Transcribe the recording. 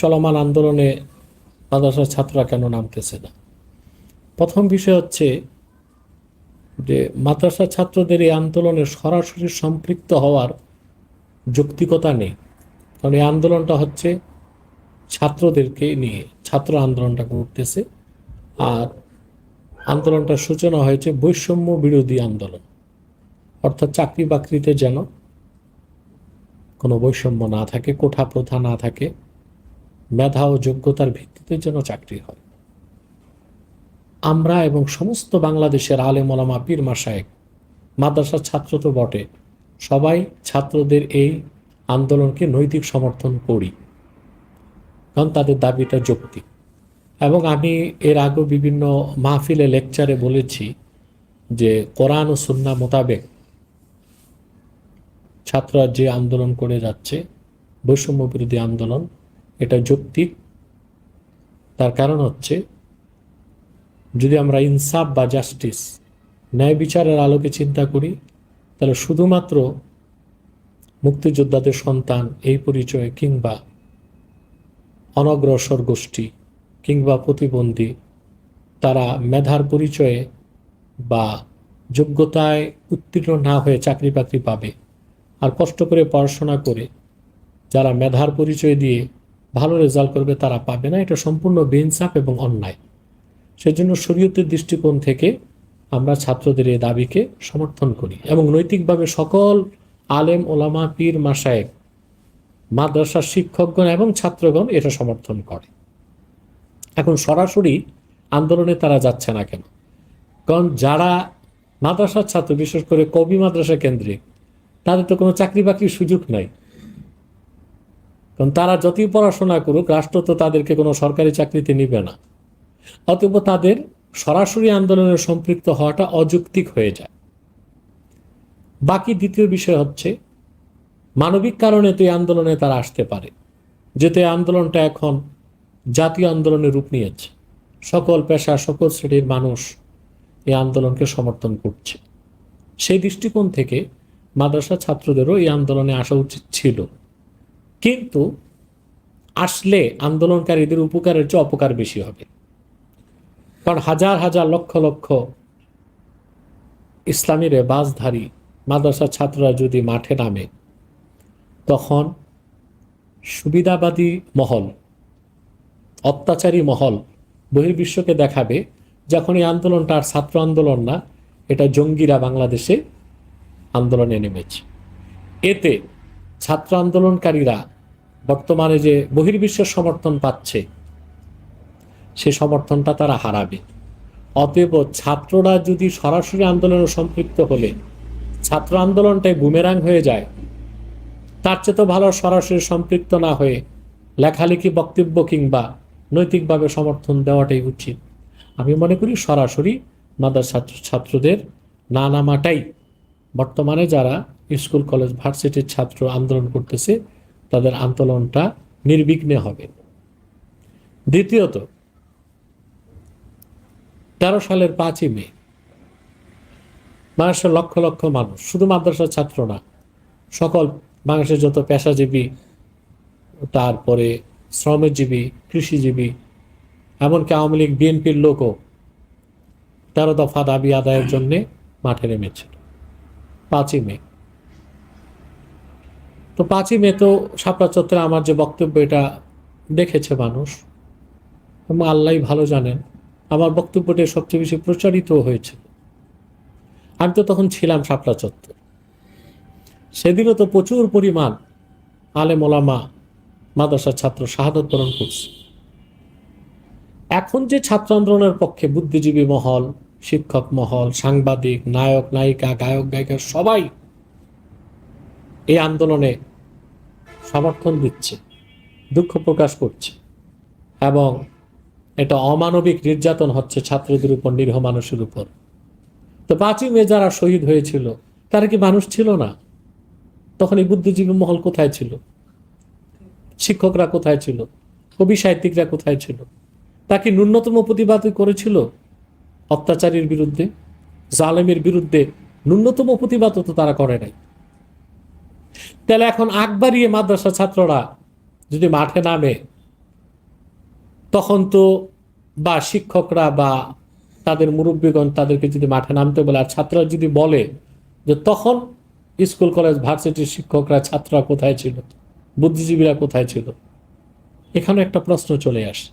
চলমান আন্দোলনে মাদ্রাসার ছাত্ররা কেন নামতেছে না? প্রথম বিষয় হচ্ছে যে মাদ্রাসা ছাত্রদের এই আন্দোলনে সরাসরি সম্পৃক্ত হওয়ার যৌক্তিকতা নেই। কারণ এই আন্দোলনটা হচ্ছে ছাত্রদেরকে নিয়ে, ছাত্র আন্দোলনটা করতেছে আর আন্দোলনটার সূচনা হয়েছে বৈষম্য বিরোধী আন্দোলন। অর্থাৎ চাকরি বাকরিতে যেন কোনো বৈষম্য না থাকে কোঠা প্রথা না থাকে মেধা ও যোগ্যতার ভিত্তিতে যেন চাকরি হয়। আমরা এবং সমস্ত বাংলাদেশের আলে ওলামা পীর মাসায়েক মাদ্রাসার ছাত্র তো বটে, সবাই ছাত্রদের এই আন্দোলনকে নৈতিক সমর্থন করি, কারণ তাদের দাবিটা যৌক্তিক। এবং আমি এর আগেও বিভিন্ন মাহফিলে লেকচারে বলেছি যে কোরআন ও সুন্না মোতাবেক ছাত্ররা যে আন্দোলন করে যাচ্ছে বৈষম্য বিরোধী আন্দোলন এটা যৌক্তিক। তার কারণ হচ্ছে, যদি আমরা ইনসাফ বা জাস্টিস, ন্যায় বিচারের আলোকে চিন্তা করি, তাহলে শুধুমাত্র মুক্তিযোদ্ধাদের সন্তান এই পরিচয়ে কিংবা অনগ্রসর গোষ্ঠী কিংবা প্রতিবন্ধী, তারা মেধার পরিচয়ে বা যোগ্যতায় উত্তীর্ণ না হয়ে চাকরি বাকরি পাবে। আর কষ্ট করে পড়াশোনা করে, যারা মেধার পরিচয় দিয়ে ভালো রেজাল্ট করবে তারা পাবে না। এটা সম্পূর্ণ বেইনসাফ এবং অন্যায়। সেজন্য শরীয়তের দৃষ্টিকোণ থেকে আমরা ছাত্রদের এই দাবিকে সমর্থন করি এবং নৈতিকভাবে সকল আলেম, ওলামা, পীর মাসায়েক মাদ্রাসার শিক্ষকগণ এবং ছাত্রগণ এটা সমর্থন করে। এখন সরাসরি আন্দোলনে তারা যাচ্ছে না কেন? কারণ যারা মাদ্রাসার ছাত্র, বিশেষ করে কবি মাদ্রাসা কেন্দ্রিক, তাদের তো কোনো চাকরি বাকরির সুযোগ নাই। কারণ তারা যতই পড়াশোনা করুক, রাষ্ট্র তো তাদেরকে কোনো সরকারি চাকরিতে নিবে না। অতএব তাদের সরাসরি আন্দোলনে সম্পৃক্ত হওয়াটা অযৌক্তিক হয়ে যায়। বাকি দ্বিতীয় বিষয় হচ্ছে, মানবিক কারণে তো এই আন্দোলনে তারা আসতে পারে এই আন্দোলনটা এখন জাতীয় আন্দোলনের রূপ নিয়েছে। সকল পেশা, সকল শ্রেণির মানুষ এই আন্দোলনকে সমর্থন করছে। সেই দৃষ্টিকোণ থেকে মাদ্রাসা ছাত্রদেরও এই আন্দোলনে আসা উচিত ছিল। কিন্তু আসলে আন্দোলনকারীদের উপকারের চেয়ে অপকার বেশি হবে। কারণ হাজার হাজার লক্ষ লক্ষ ইসলামী রেবাজধারী মাদ্রাসা ছাত্ররা যদি মাঠে নামে, তখন সুবিধাবাদী মহল, অত্যাচারী মহল বহির্বিশ্বকে দেখাবে যখন এই আন্দোলনটা আর ছাত্র আন্দোলন না, এটা জঙ্গিরা বাংলাদেশে আন্দোলনে নেমেছে। এতে ছাত্র আন্দোলনকারীরা বর্তমানে যে বহির্বিশ্বের সমর্থন পাচ্ছে, সে সমর্থনটা তারা হারাবে। অতএব ছাত্ররা যদি সরাসরি আন্দোলনে সম্পৃক্ত হলে, ছাত্র আন্দোলনটাই বুমেরাং হয়ে যায়। তার চেয়ে তো ভালো সরাসরি সম্পৃক্ত না হয়ে লেখালেখি বক্তব্য কিংবা নৈতিকভাবে সমর্থন দেওয়াটাই উচিত। আমি মনে করি সরাসরি মাদার ছাত্র ছাত্রদের না নামাটাই বর্তমানে যারা স্কুল, কলেজ, ভার্সিটির ছাত্র আন্দোলন করতেছে, তাদের আন্দোলনটা নির্বিঘ্নে হবে। দ্বিতীয়ত, তেরো সালের পাঁচই মে, বাংলাদেশের লক্ষ লক্ষ মানুষ, শুধু মাদ্রাসার ছাত্র না, সকল বাংলাদেশের যত পেশাজীবী, তারপরে শ্রমজীবী, কৃষিজীবী, এমনকি আওয়ামী লীগ, বিএনপির লোকও তেরো দফা দাবি আদায়ের জন্যে মাঠে নেমেছিল। পাঁচই মে। তো পাঁচই মে তো শাপলা চত্বরে আমার যে বক্তব্য, এটা দেখেছে মানুষ। এবং আল্লাহ ভালো জানেন, আমার বক্তব্যটি সবচেয়ে বেশি প্রচারিত হয়েছে। আমি তো তখন ছিলাম শাপলা চত্বর। সেদিনও তো প্রচুর পরিমাণ আলেম ওলামা মাদ্রাসার ছাত্র শাহাদত বরণ করছে। এখন যে ছাত্র আন্দোলনের পক্ষে বুদ্ধিজীবী মহল শিক্ষক মহল, সাংবাদিক, নায়ক, নায়িকা, গায়ক গায়িকা সবাই এই আন্দোলনে সমর্থন দিচ্ছে, দুঃখ প্রকাশ করছে এবং এটা অমানবিক নির্যাতন হচ্ছে ছাত্রদের উপর, নিরীহ মানুষের উপর। তো পাঁচই মে যারা শহীদ হয়েছিল, তারা কি মানুষ ছিল না? তখন এই বুদ্ধিজীবী মহল কোথায় ছিল? শিক্ষকরা কোথায় ছিল? কবি সাহিত্যিকরা কোথায় ছিল? তা কি ন্যূনতম প্রতিবাদ করেছিল? অত্যাচারীর বিরুদ্ধে, জালেমের বিরুদ্ধে ন্যূনতম প্রতিবাদ তো তারা করে নাই। তাহলে এখন আগ বাড়িয়ে মাদ্রাসা ছাত্ররা যদি মাঠে নামে, তখন তো বা শিক্ষকরা বা তাদের মুরব্বীগণ তাদেরকে যদি মাঠে নামতে বলে, আর ছাত্ররা যদি বলে যে তখন স্কুল, কলেজ, ভার্সিটির শিক্ষকরা, ছাত্ররা কোথায় ছিল, বুদ্ধিজীবীরা কোথায় ছিল? এখানে একটা প্রশ্ন চলে আসে।